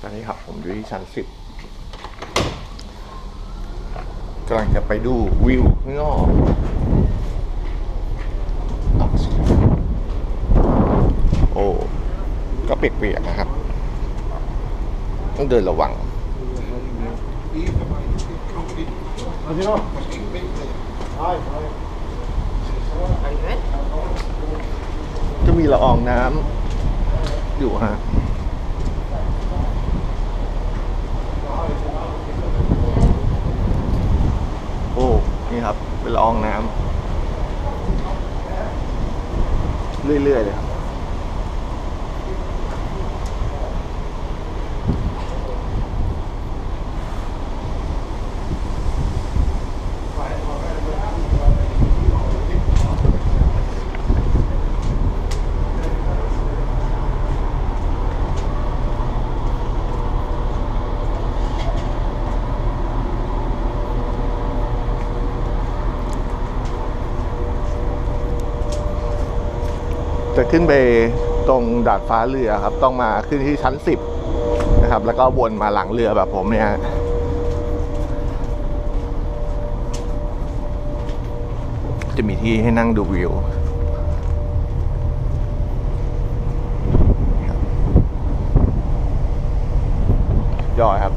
ตอนนี้ครับผมอยู่ที่ชั้นสิบกำลังจะไปดูวิวข้างนอกโอ้ก็เปียกๆนะครับ ต้องเดินระวัง Are you good? จะมีละอองน้ำอยู่ฮะ โอ้ นี่ครับเป็นละอองน้ำเรื่อยๆเลยครับ จะขึ้นไปตรงดาดฟ้าเรือครับ ต้องมาขึ้นที่ชั้นสิบนะครับ แล้วก็วนมาหลังเรือแบบผมเนี่ยจะมีที่ให้นั่งดูวิวนี่ครับยอดครับ